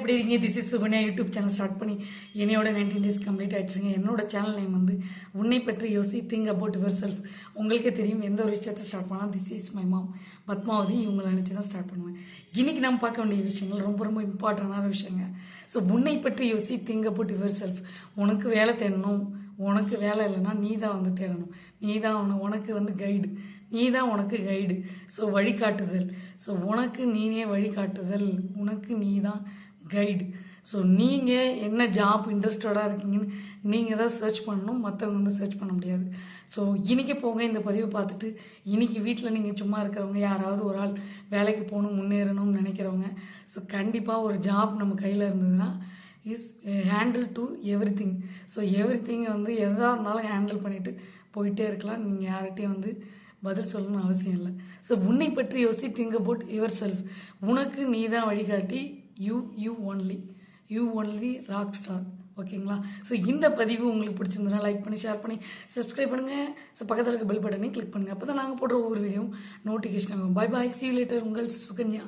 எப்படி இருக்கீங்க this is Sukanya YouTube channel start பண்ணி என்னையோட நைன்டீன் டேஸ் கம்ப்ளீட் ஆயிடுச்சுங்க. என்னோட சேனல் நேம் வந்து உன்னை பற்றி யோசி திங்க் அபவுட் யுவர் செல்ஃப் உங்களுக்கே தெரியும் எந்த ஒரு விஷயத்தை ஸ்டார்ட் பண்ணால் this is my mom Padmavathi இவங்களை நினச்சி தான் ஸ்டார்ட் பண்ணுவேன். இன்னைக்கு நம்ம பார்க்க வேண்டிய விஷயங்கள் ரொம்ப ரொம்ப இம்பார்ட்டண்டான விஷயங்க. ஸோ உன்னை பற்றி யோசி திங்க் அபவுட் யுவர் செல்ஃப் உனக்கு வேலை தேடணும். உனக்கு வேலை இல்லைன்னா நீ தான் வந்து தேடணும். நீ தான் உன- உனக்கு வந்து கைடு நீ தான் உனக்கு கைடு ஸோ வழிகாட்டுதல். ஸோ உனக்கு நீனே வழிகாட்டுதல். உனக்கு நீ தான் கைடு ஸோ நீங்கள் என்ன ஜாப் இன்ட்ரெஸ்டடாக இருக்கீங்கன்னு நீங்கள் தான் சர்ச் பண்ணணும். மற்றவங்க வந்து சர்ச் பண்ண முடியாது. ஸோ இன்றைக்கி போங்க இந்த பதிவை பார்த்துட்டு இன்றைக்கி வீட்டில் நீங்கள் சும்மா இருக்கிறவங்க யாராவது ஒரு ஆள் வேலைக்கு போகணும் முன்னேறணும்னு நினைக்கிறவங்க ஸோ கண்டிப்பாக ஒரு ஜாப் நம்ம கையில் இருந்ததுன்னா is handle to everything so every திங்கை வந்து எதாக இருந்தாலும் ஹேண்டில் பண்ணிவிட்டு போயிட்டே இருக்கலாம். நீங்கள் யார்கிட்டையும் வந்து பதில் சொல்லணும்னு அவசியம் இல்லை. ஸோ உன்னை பற்றி யோசி திங்க் அபவுட் யுவர் செல்ஃப் உனக்கு நீ தான் வழிகாட்டி. You you only you only rock star ஓகேங்களா ஸோ இந்த பதிவு உங்களுக்கு பிடிச்சிருந்தனா லைக் பண்ணி ஷேர் பண்ணி சப்ஸ்கிரைப் பண்ணுங்கள் ஸோ பக்கத்தில் இருக்க பெல் பட்டனையும் கிளிக் பண்ணுங்கள் அப்போ தான் நாங்கள் போடுற ஒவ்வொரு வீடியோவும் நோட்டிஃபிகேஷன் ஆகும் பை பாய் சி லேட்டர் உங்கள் சுகன்யா.